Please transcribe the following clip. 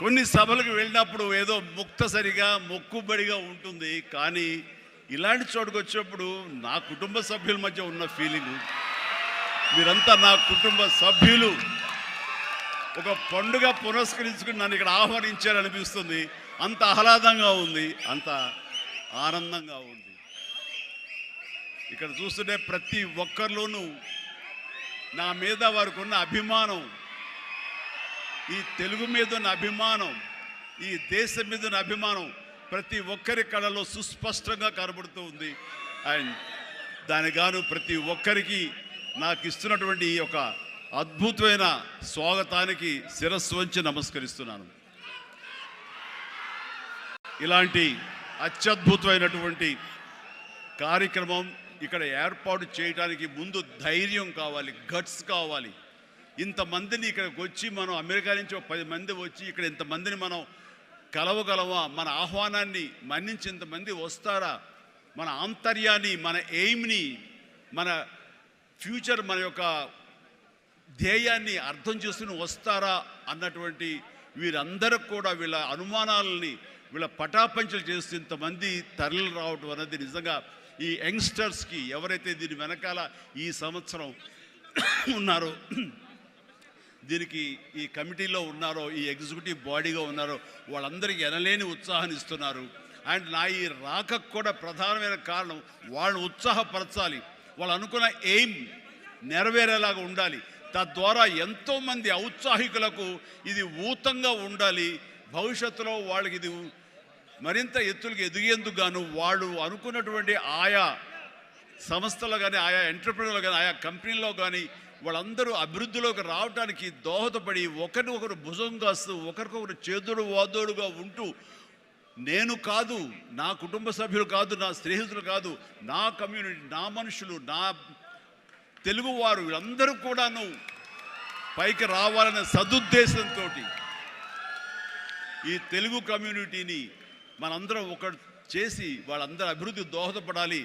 కొన్ని సభలకు వెళ్ళినప్పుడు ఏదో ముక్తసరిగా మొక్కుబడిగా ఉంటుంది. కానీ ఇలాంటి చోటుకు వచ్చినప్పుడు నా కుటుంబ సభ్యుల మధ్య ఉన్న ఫీలింగ్ మీరంతా నా కుటుంబ సభ్యులు. ఒక పండుగ పురస్కరించుకుని నన్ను ఇక్కడ ఆహ్వానించారనిపిస్తుంది. అంత ఆహ్లాదంగా ఉంది అంత ఆనందంగా ఉంది. ఇక్కడ చూస్తుంటే ప్రతి ఒక్కరిలోనూ నా మీద వారికి ఉన్న అభిమానం ఈ తెలుగు మీద ఉన్న అభిమానం ఈ దేశం మీద ఉన్న అభిమానం ప్రతి ఒక్కరి కళలో సుస్పష్టంగా కనబడుతూ ఉంది. అండ్ దానిగాను ప్రతి ఒక్కరికి నాకు ఇస్తున్నటువంటి ఈ యొక్క అద్భుతమైన స్వాగతానికి శిరస్సు వంచి నమస్కరిస్తున్నాను. ఇలాంటి అత్యద్భుతమైనటువంటి కార్యక్రమం ఇక్కడ ఏర్పాటు చేయడానికి ముందు ధైర్యం కావాలి గట్స్ కావాలి. ఇంతమందిని ఇక్కడికి వచ్చి మనం అమెరికా నుంచి ఒక పది మంది వచ్చి ఇక్కడ ఇంతమందిని మనం కలవగలవా? మన ఆహ్వానాన్ని మన్నించి ఇంతమంది వస్తారా? మన ఆంతర్యాన్ని మన ఎయిమ్ని మన ఫ్యూచర్ మన యొక్క ధ్యేయాన్ని అర్థం చేసుకుని వస్తారా అన్నటువంటి వీరందరూ కూడా వీళ్ళ అనుమానాలని వీళ్ళ పటాపంచలు చేస్తూ ఇంతమంది తరలి రావటం అనేది నిజంగా ఈ యంగ్స్టర్స్కి ఎవరైతే దీని వెనకాల ఈ సంవత్సరం ఉన్నారో దీనికి ఈ కమిటీలో ఉన్నారో ఈ ఎగ్జిక్యూటివ్ బాడీగా ఉన్నారో వాళ్ళందరికీ ఎనలేని ఉత్సాహాన్ని ఇస్తున్నారు. అండ్ నా ఈ రాకకు కూడా ప్రధానమైన కారణం వాళ్ళని ఉత్సాహపరచాలి. వాళ్ళు అనుకున్న ఎయిమ్ నెరవేరేలాగా ఉండాలి. తద్వారా ఎంతోమంది ఔత్సాహికులకు ఇది ఊతంగా ఉండాలి. భవిష్యత్తులో వాళ్ళకి ఇది మరింత ఎత్తులకు ఎదిగేందుకు గాను వాళ్ళు అనుకున్నటువంటి ఆయా సంస్థలో కానీ ఆయా ఎంటర్ప్రీనర్లో కానీ ఆయా కంపెనీల్లో కానీ వాళ్ళందరూ అభివృద్ధిలోకి రావడానికి దోహదపడి ఒకరిని ఒకరు భుజం కాస్తూ ఒకరికొకరు చేదుడు వాదోడుగా ఉంటూ నేను కాదు నా కుటుంబ సభ్యులు కాదు నా స్నేహితులు కాదు నా కమ్యూనిటీ నా మనుషులు నా తెలుగువారు వీళ్ళందరూ కూడాను పైకి రావాలనే సదుద్దేశంతో ఈ తెలుగు కమ్యూనిటీని మనందరం ఒకటి చేసి వాళ్ళందరూ అభివృద్ధి దోహదపడాలి.